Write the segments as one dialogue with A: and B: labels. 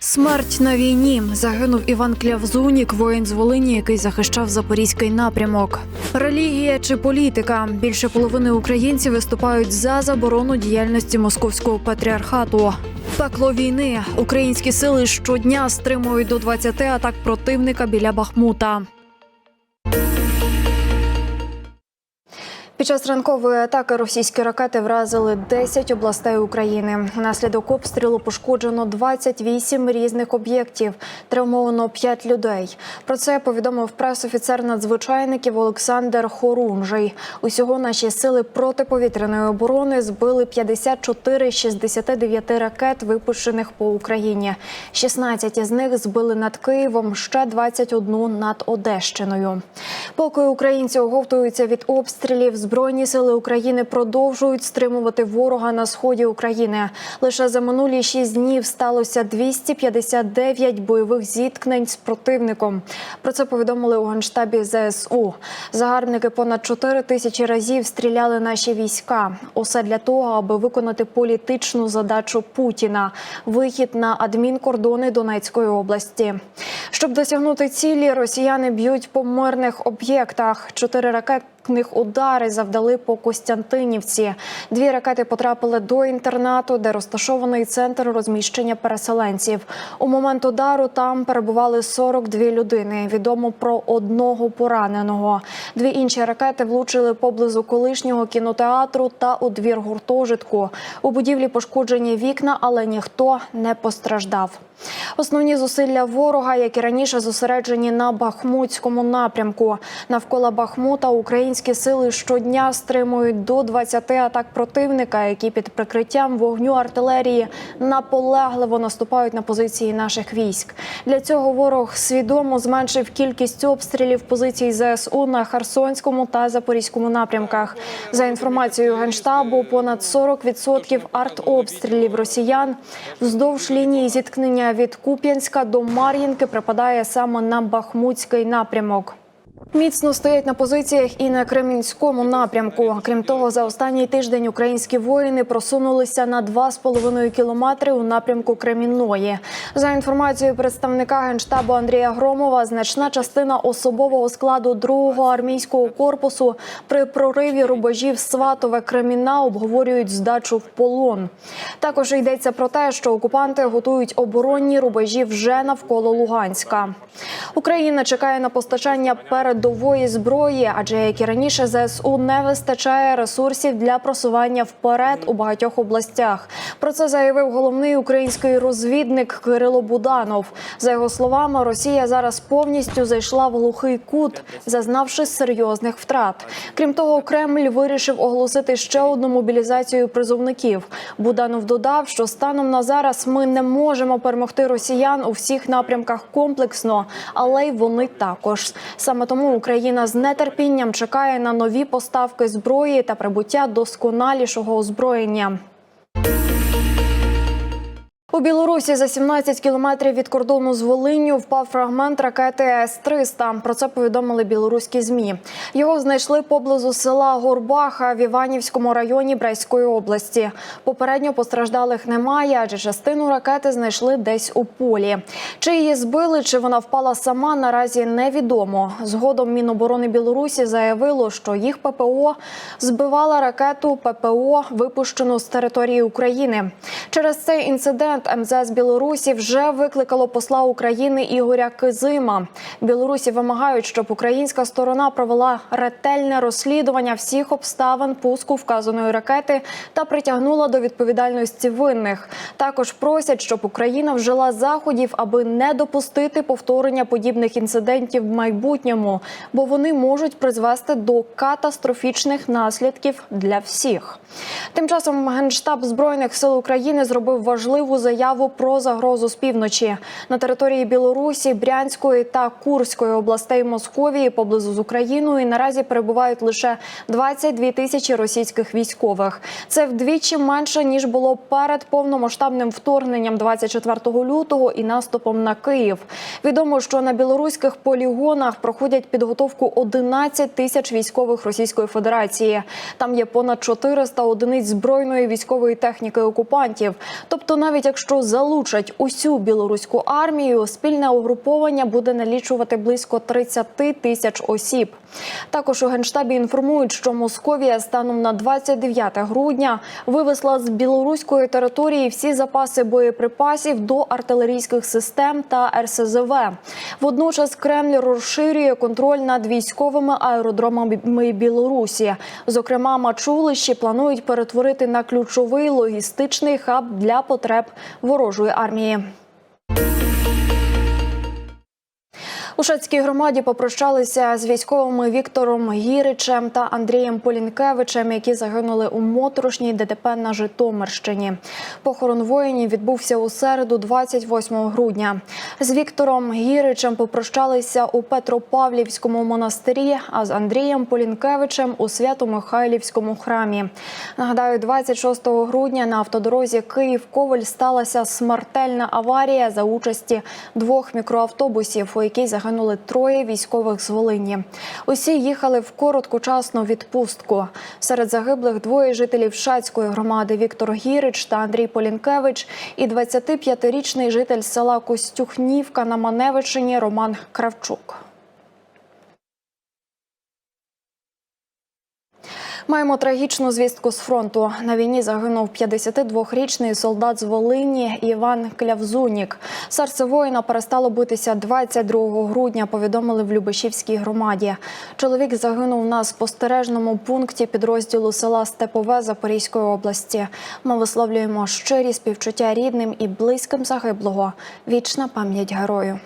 A: Смерть на війні загинув Іван Клявзунік, воїн з Волині, який захищав запорізький напрямок. Релігія чи політика більше половини українців виступають за заборону діяльності московського патріархату. Пекло війни українські сили щодня стримують до 20 атак противника біля Бахмута. Під час ранкової атаки російські ракети вразили 10 областей України. Внаслідок обстрілу пошкоджено 28 різних об'єктів. Травмовано 5 людей. Про це повідомив пресофіцер надзвичайників Олександр Хорунжий. Усього наші сили протиповітряної оборони збили 54 з 69 ракет, випущених по Україні. 16 із них збили над Києвом, ще 21 над Одещиною. Поки українці оговтуються від обстрілів, збройні сили України продовжують стримувати ворога на сході України. Лише за минулі шість днів сталося 259 бойових зіткнень з противником. Про це повідомили у генштабі ЗСУ. Загарбники понад 4 тисячі разів стріляли наші війська. Усе для того, аби виконати політичну задачу Путіна вихід на адмінкордони Донецької області. Щоб досягнути цілі, росіяни б'ють по мирних об'єктах. Чотири ракетних удари завдали по Костянтинівці. Дві ракети потрапили до інтернату, де розташований центр розміщення переселенців. У момент удару там перебували 42 людини. Відомо про одного пораненого. Дві інші ракети влучили поблизу колишнього кінотеатру та у двір гуртожитку. У будівлі пошкоджені вікна, але ніхто не постраждав. Основні зусилля ворога, як і раніше, зосереджені на Бахмутському напрямку. Навколо Бахмута українські сили щодня стримують до 20 атак противника, які під прикриттям вогню артилерії наполегливо наступають на позиції наших військ. Для цього ворог свідомо зменшив кількість обстрілів позицій ЗСУ на Херсонському та Запорізькому напрямках. За інформацією генштабу, понад 40% артобстрілів росіян вздовж лінії зіткнення від Куп'янська до Мар'їнки припадає саме на Бахмутський напрямок. Міцно стоять на позиціях і на Кремінському напрямку. Крім того, за останній тиждень українські воїни просунулися на 2,5 кілометри у напрямку Кремінної. За інформацією представника генштабу Андрія Громова, значна частина особового складу 2-го армійського корпусу при прориві рубежів Сватове Креміна обговорюють здачу в полон. Також йдеться про те, що окупанти готують оборонні рубежі вже навколо Луганська. Україна чекає на постачання передової зброї, адже як і раніше ЗСУ не вистачає ресурсів для просування вперед у багатьох областях. Про це заявив головний український розвідник Кирило Буданов. За його словами, Росія зараз повністю зайшла в глухий кут, зазнавши серйозних втрат. Крім того, Кремль вирішив оголосити ще одну мобілізацію призовників. Буданов додав, що станом на зараз ми не можемо перемогти росіян у всіх напрямках комплексно, але й вони також. Саме тому Україна з нетерпінням чекає на нові поставки зброї та прибуття досконалішого озброєння. У Білорусі за 17 кілометрів від кордону з Волинню впав фрагмент ракети С-300. Про це повідомили білоруські змі. Його знайшли поблизу села Горбаха в Іванівському районі Брестської області. Попередньо постраждалих немає, адже частину ракети знайшли десь у полі. Чи її збили, чи вона впала сама, наразі невідомо. Згодом Міноборони Білорусі заявило, що їх ППО збивала ракету ППО, випущену з території України. Через цей інцидент МЗС Білорусі вже викликало посла України Ігоря Кизима. Білорусі вимагають, щоб українська сторона провела ретельне розслідування всіх обставин пуску вказаної ракети та притягнула до відповідальності винних. Також просять, щоб Україна вжила заходів, аби не допустити повторення подібних інцидентів в майбутньому, бо вони можуть призвести до катастрофічних наслідків для всіх. Тим часом генштаб збройних сил України зробив важливу заяву заяву про загрозу з півночі на території Білорусі, Брянської та Курської областей Московії поблизу з Україною. Наразі перебувають лише 22 тисячі російських військових. Це вдвічі менше ніж було перед повномасштабним вторгненням 24 лютого і наступом на Київ. Відомо, що на білоруських полігонах проходять підготовку 11 тисяч військових Російської Федерації. Там є понад 400 одиниць збройної військової техніки окупантів. Тобто, навіть якщо залучать усю білоруську армію, спільне угруповання буде налічувати близько 30 тисяч осіб. Також у генштабі інформують, що Московія станом на 29 грудня вивезла з білоруської території всі запаси боєприпасів до артилерійських систем та РСЗВ. Водночас Кремль розширює контроль над військовими аеродромами Білорусі. Зокрема, Мачулищі планують перетворити на ключовий логістичний хаб для потреб ворожої армії. У Шацькій громаді попрощалися з військовими Віктором Гіричем та Андрієм Полінкевичем, які загинули у моторошній ДТП на Житомирщині. Похорон воїнів відбувся у середу, 28 грудня. З Віктором Гіричем попрощалися у Петропавлівському монастирі, а з Андрієм Полінкевичем у Свято-Михайлівському храмі. Нагадаю, 26 грудня на автодорозі Київ-Коваль сталася смертельна аварія за участі двох мікроавтобусів, у якій загинули загинули троє військових з Волині. Усі їхали в короткочасну відпустку. Серед загиблих двоє жителів Шацької громади Віктор Гірич та Андрій Полінкевич і 25-річний житель села Костюхнівка на Маневичині Роман Кравчук. Маємо трагічну звістку з фронту. На війні загинув 52-річний солдат з Волині Іван Клявзунік. Серце воїна перестало битися 22 грудня. Повідомили в Любешівській громаді. Чоловік загинув на спостережному пункті підрозділу села Степове Запорізької області. Ми висловлюємо щирі співчуття рідним і близьким загиблого. Вічна пам'ять герою.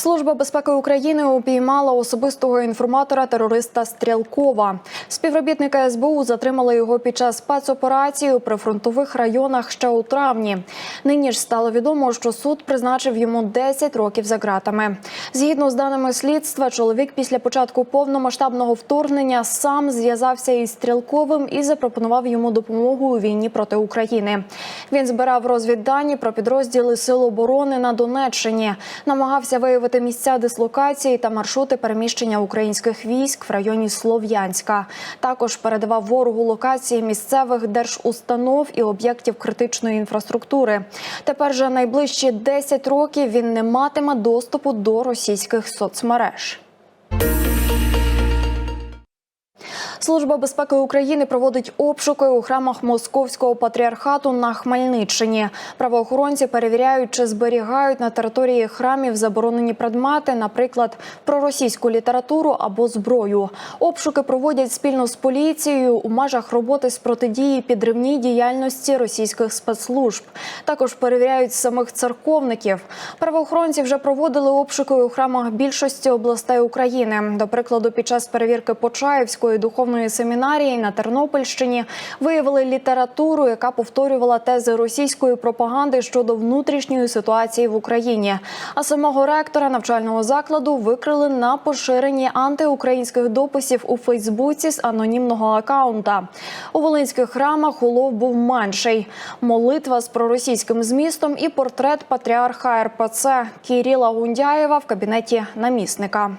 A: Служба безпеки України упіймала особистого інформатора терориста Стрілкова. Співробітники СБУ затримали його під час спецоперації у прифронтових районах ще у травні. Нині ж стало відомо, що суд призначив йому 10 років за ґратами. Згідно з даними слідства, чоловік після початку повномасштабного вторгнення сам зв'язався із стрілковим і запропонував йому допомогу у війні проти України. Він збирав розвіддані про підрозділи Сил оборони на Донеччині, намагався виявити місця дислокації та маршрути переміщення українських військ в районі Слов'янська. Також передавав ворогу локації місцевих держустанов і об'єктів критичної інфраструктури. Тепер же найближчі 10 років він не матиме доступу до російських соцмереж. Служба безпеки України проводить обшуки у храмах Московського патріархату на Хмельниччині. Правоохоронці перевіряють, чи зберігають на території храмів заборонені предмети, наприклад, проросійську літературу або зброю. Обшуки проводять спільно з поліцією у межах роботи з протидії підривній діяльності російських спецслужб. Також перевіряють самих церковників. Правоохоронці вже проводили обшуки у храмах більшості областей України. До прикладу, під час перевірки Почаївської духовної семінарії на Тернопільщині виявили літературу, яка повторювала тези російської пропаганди щодо внутрішньої ситуації в Україні. А самого ректора навчального закладу викрили на поширенні антиукраїнських дописів у Фейсбуці з анонімного акаунта. У волинських храмах улов був менший. Молитва з проросійським змістом і портрет патріарха РПЦ Кіріла Гундяєва в кабінеті намісника.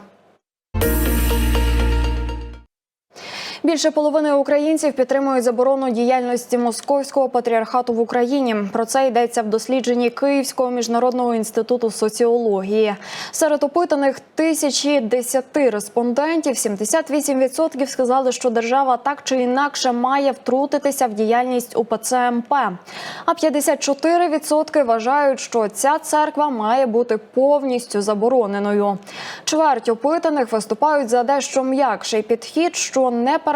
A: Більше половини українців підтримують заборону діяльності московського патріархату в Україні. Про це йдеться в дослідженні Київського міжнародного інституту соціології. Серед опитаних тисячі десяти респондентів 78% сказали, що держава так чи інакше має втрутитися в діяльність УПЦ МП. А 54% вважають, що ця церква має бути повністю забороненою. Чверть опитаних виступають за дещо м'якший підхід, що не передбачає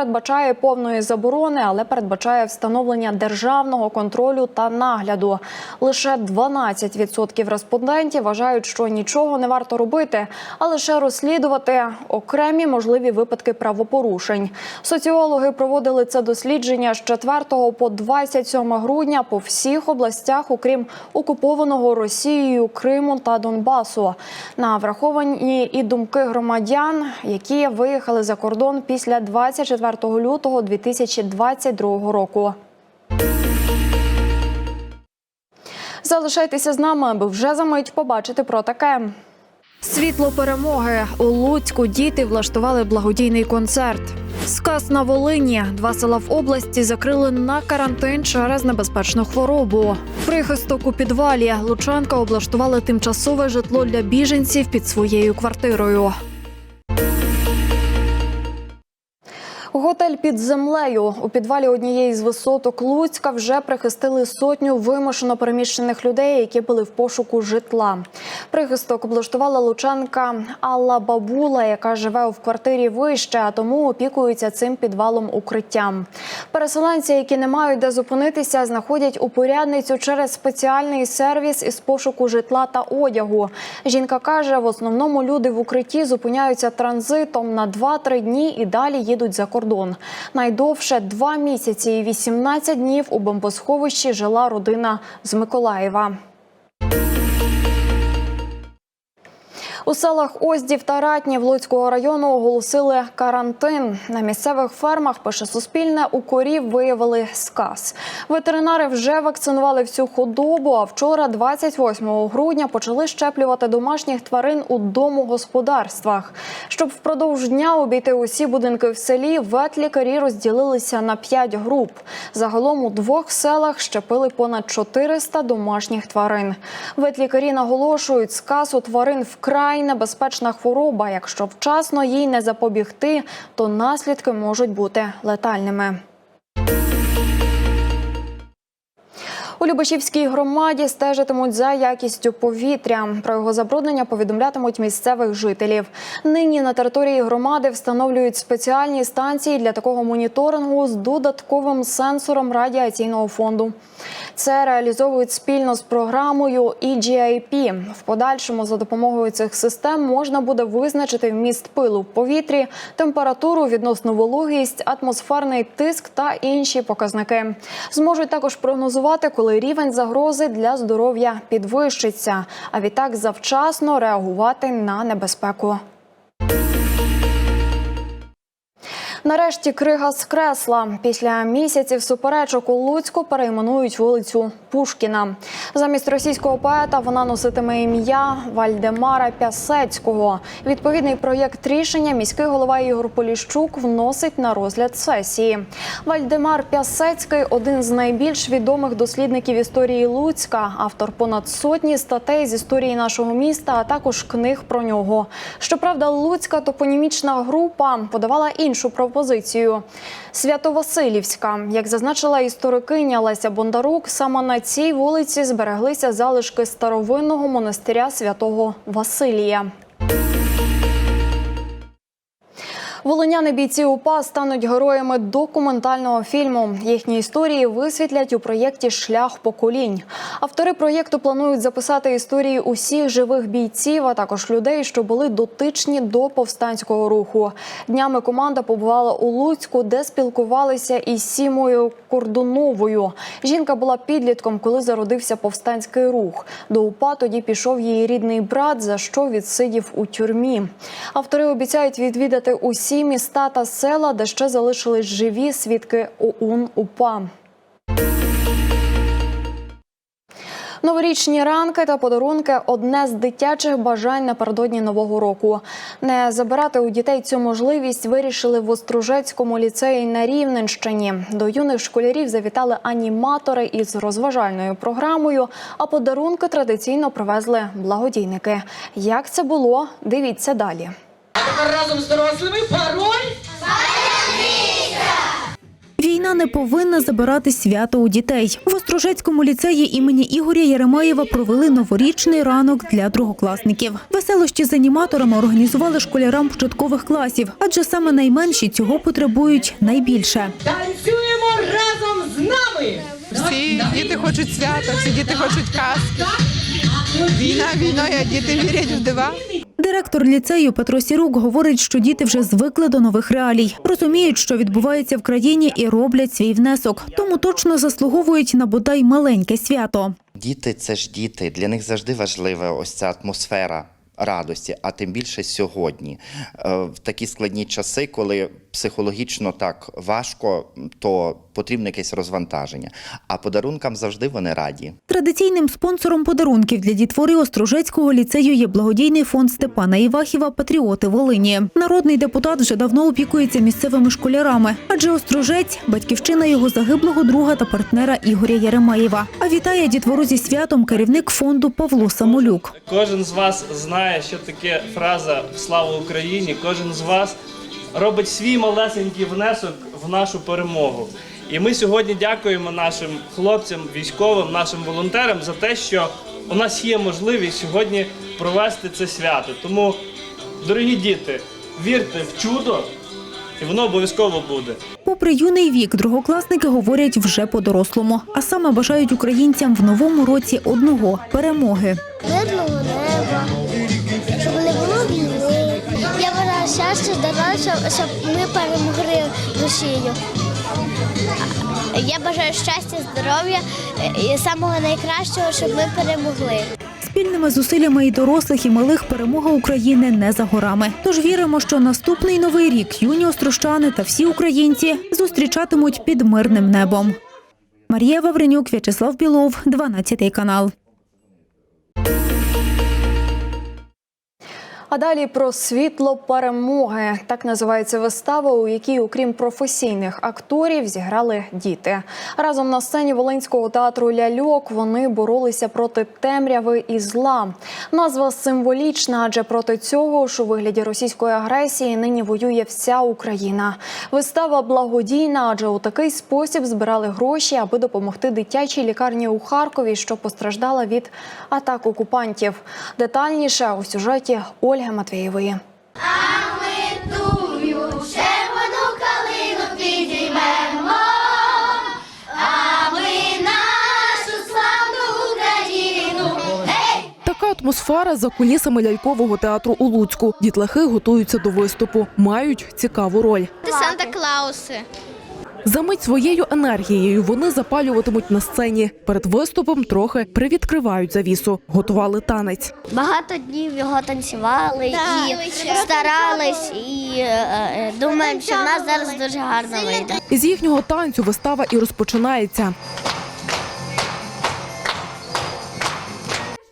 A: повної заборони, але передбачає встановлення державного контролю та нагляду. Лише 12% респондентів вважають, що нічого не варто робити, а лише розслідувати окремі можливі випадки правопорушень. Соціологи проводили це дослідження з 4 по 27 грудня по всіх областях, окрім окупованого Росією Криму та Донбасу. На враховані і думки громадян, які виїхали за кордон після 24 лютого 2022 року. Залишайтеся з нами, аби вже за мить побачити про таке. Світло перемоги у Луцьку діти влаштували благодійний концерт. Сказ на Волині. Два села в області закрили на карантин через небезпечну хворобу. Прихисток у підвалі Лучанка облаштували тимчасове житло для біженців під своєю квартирою. Готель під землею у підвалі однієї з висоток Луцька вже прихистили сотню вимушено переміщених людей, які були в пошуку житла. Прихисток облаштувала лучанка Алла Бабула, яка живе в квартирі вище, а тому опікується цим підвалом укриттям. Переселенці, які не мають де зупинитися, знаходять упорядницю через спеціальний сервіс із пошуку житла та одягу. Жінка каже, в основному люди в укритті зупиняються транзитом на 2-3 дні і далі їдуть за кордон. Найдовше два місяці і 18 днів у бомбосховищі жила родина з Миколаєва. У селах Оздів та Ратнів Луцького району оголосили карантин. На місцевих фермах пише Суспільне у корів виявили сказ. Ветеринари вже вакцинували всю худобу. А вчора, 28 грудня, почали щеплювати домашніх тварин у домогосподарствах. Щоб впродовж дня обійти усі будинки в селі, ветлікарі розділилися на 5 груп. Загалом у двох селах щепили понад 400 домашніх тварин. Ветлікарі наголошують, сказ у тварин вкрай небезпечна хвороба. Якщо вчасно їй не запобігти, то наслідки можуть бути летальними. У громаді стежитимуть за якістю повітря. Про його забруднення повідомлятимуть місцевих жителів. Нині на території громади встановлюють спеціальні станції для такого моніторингу з додатковим сенсором радіаційного фонду. Це реалізовують спільно з програмою EGIP. В подальшому за допомогою цих систем можна буде визначити вміст пилу в повітрі, температуру, відносну вологість, атмосферний тиск та інші показники. Зможуть також прогнозувати, коли рівень загрози для здоров'я підвищиться, а відтак завчасно реагувати на небезпеку. Нарешті крига скресла. Після місяців суперечок у Луцьку перейменують вулицю Пушкіна. Замість російського поета вона носитиме ім'я Вальдемара Пясецького. Відповідний проєкт рішення міський голова Ігор Поліщук вносить на розгляд сесії. Вальдемар Пясецький один з найбільш відомих дослідників історії Луцька, автор понад сотні статей з історії нашого міста, а також книг про нього. Щоправда, Луцька топонімічна група подавала іншу пропозицію. Свято-Василівська, як зазначила історикиня Леся Бондарук, саме на цій вулиці збереглися залишки старовинного монастиря святого Василія. Волиняни бійці УПА стануть героями документального фільму. Їхні історії висвітлять у проєкті Шлях поколінь. Автори проєкту планують записати історії усіх живих бійців, а також людей, що були дотичні до повстанського руху. Днями команда побувала у Луцьку, де спілкувалися із Сімою Кордуновою. Жінка була підлітком, коли зародився повстанський рух. До УПА тоді пішов її рідний брат, за що відсидів у тюрмі. Автори обіцяють відвідати усі міста та села, де ще залишились живі свідки ОУН УПА. Новорічні ранки та подарунки одне з дитячих бажань напередодні нового року. Не забирати у дітей цю можливість вирішили в Остружецькому ліцеї на Рівненщині. До юних школярів завітали аніматори із розважальною програмою. А подарунки традиційно привезли благодійники. Як це було? Дивіться далі.
B: Разом з дорослими пароль.
C: Війна
B: Війна не повинна забирати свято у дітей. В Острожецькому ліцеї імені Ігоря Єремеєва провели новорічний ранок для другокласників. Веселощі з аніматорами організували школярам початкових класів, адже саме найменші цього потребують найбільше.
C: Танцюємо разом з нами!
D: Всі діти хочуть свята, всі діти хочуть казки. Війна війною, а діти вірять в дива.
B: Директор ліцею Петро Сірук говорить, що діти вже звикли до нових реалій, розуміють, що відбувається в країні, і роблять свій внесок. Тому точно заслуговують на бодай маленьке свято.
E: Діти це ж діти. Для них завжди важлива ось ця атмосфера радості, а тим більше сьогодні. Е, В такі складні часи, коли психологічно так важко, то потрібне якесь розвантаження. А подарункам завжди вони раді.
B: Традиційним спонсором подарунків для дітвори Острожецького ліцею є благодійний фонд Степана Івахіва Патріоти Волині. Народний депутат вже давно опікується місцевими школярами, адже Острожець батьківщина його загиблого друга та партнера Ігоря Єремеєва. А вітає дітвору зі святом керівник фонду Павло Самолюк.
F: Кожен з вас знає, що таке фраза Слава Україні. Кожен з вас робить свій малесенький внесок в нашу перемогу. І ми сьогодні дякуємо нашим хлопцям, військовим, нашим волонтерам за те, що у нас є можливість сьогодні провести це свято. Тому, дорогі діти, вірте в чудо, і воно обов'язково буде.
B: Попри юний вік, другокласники говорять вже по-дорослому, а саме бажають українцям в новому році одного перемоги.
G: Щастя, здоров'я, щоб, ми перемогли Росію. Я бажаю щастя, здоров'я і самого найкращого, щоб ми перемогли.
B: Спільними зусиллями і дорослих, і малих перемога України не за горами. Тож віримо, що наступний новий рік юні острощани та всі українці зустрічатимуть під мирним небом. Марія Вавренюк, В'ячеслав Білов, 12 канал.
A: А далі про світло перемоги. Так називається вистава, у якій, окрім професійних акторів, зіграли діти. Разом на сцені Волинського театру Ляльок вони боролися проти темряви і зла. Назва символічна, адже проти цього ж у вигляді російської агресії нині воює вся Україна. Вистава благодійна, адже у такий спосіб збирали гроші, аби допомогти дитячій лікарні у Харкові, що постраждала від атак окупантів. Детальніше у сюжеті Ольги Матвієвої.
G: червону калину підіймемо, а ми нашу славну Україну.
H: Така атмосфера за кулісами лялькового театру у Луцьку. Дітлахи готуються до виступу, мають цікаву роль.
G: Санта Клауси.
H: За мить своєю енергією вони запалюватимуть на сцені. Перед виступом трохи привідкривають завісу, готували танець.
G: Багато днів його танцювали і старались, і е, е, думаємо, що в нас зараз дуже гарно вийде.
H: Із їхнього танцю вистава і розпочинається.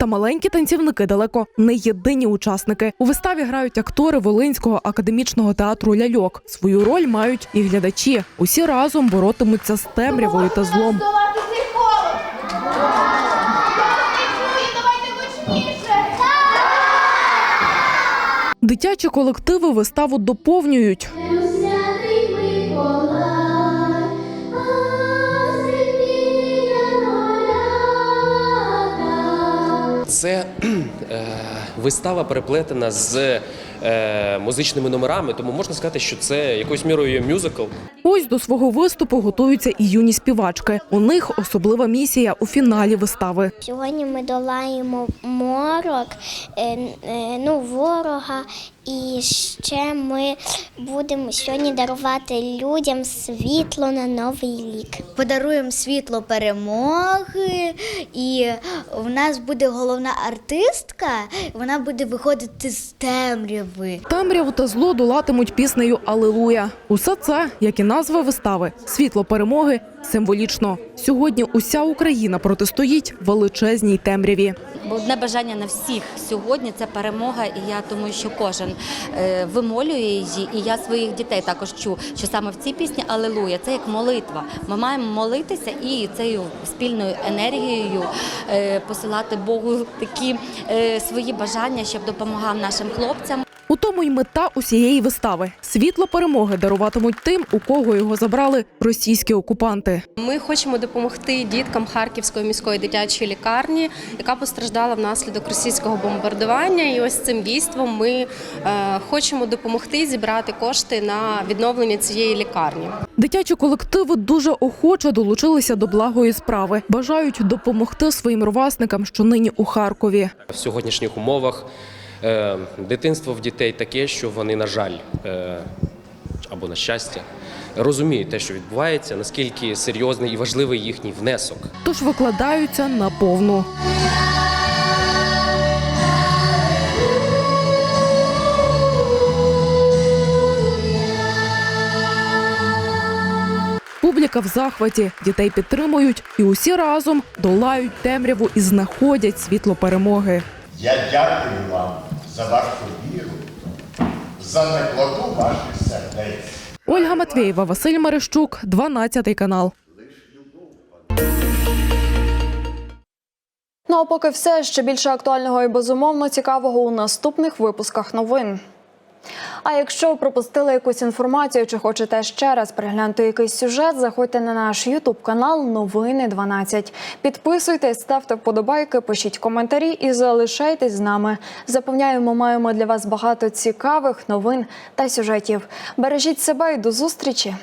H: Та маленькі танцівники далеко не єдині учасники. У виставі грають актори Волинського академічного театру Ляльок. Свою роль мають і глядачі. Усі разом боротимуться з темрявою та злом. Дитячі колективи виставу доповнюють.
I: Це е, вистава переплетена з е, музичними номерами, тому можна сказати, що це якоюсь мірою є мюзикл.
H: Ось до свого виступу готуються і юні співачки. У них особлива місія у фіналі вистави.
G: Сьогодні ми долаємо морок, е, е, ну, ворога, і ще ми будемо сьогодні дарувати людям світло на новий рік.
J: подаруємо світло перемоги, і в нас буде головна артистка. Вона буде виходити з темряви.
H: Темряву та зло долатимуть піснею Алелуя. Усе це, як і назва вистави, світло перемоги символічно. Сьогодні уся Україна протистоїть величезній темряві.
K: Одне бажання на всіх сьогодні це перемога, і я думаю, що кожен е, вимолює її. І я своїх дітей також чую, що саме в цій пісні Алелуя це як молитва. Ми маємо молитися і цією спільною енергією е, посилати Богу такі е, свої бажання, щоб допомагав нашим хлопцям.
H: У тому й мета усієї вистави світло перемоги даруватимуть тим, у кого його забрали російські окупанти.
L: Ми хочемо допомогти діткам Харківської міської дитячої лікарні, яка постраждала внаслідок російського бомбардування. І ось цим дійством ми е, хочемо допомогти зібрати кошти на відновлення цієї лікарні.
H: Дитячі колективи дуже охоче долучилися до благої справи. Бажають допомогти своїм ровесникам, що нині у Харкові.
I: В сьогоднішніх умовах дитинство в дітей таке, що вони, на жаль, е, або на щастя, розуміють те, що відбувається, наскільки серйозний і важливий їхній внесок.
H: Тож викладаються на повну. Публіка в захваті, дітей підтримують і усі разом долають темряву і знаходять світло перемоги.
M: Я дякую вам за вашу віру, за теплоту ваших сердець.
H: Ольга Матвєєва, Василь Мерещук, 12 канал.
A: Ну а поки все ще більше актуального і безумовно цікавого у наступних випусках новин. А якщо пропустили якусь інформацію чи хочете ще раз переглянути якийсь сюжет, заходьте на наш Ютуб канал Новини 12. Підписуйтесь, ставте вподобайки, пишіть коментарі і залишайтесь з нами. Запевняємо, маємо для вас багато цікавих новин та сюжетів. Бережіть себе і до зустрічі.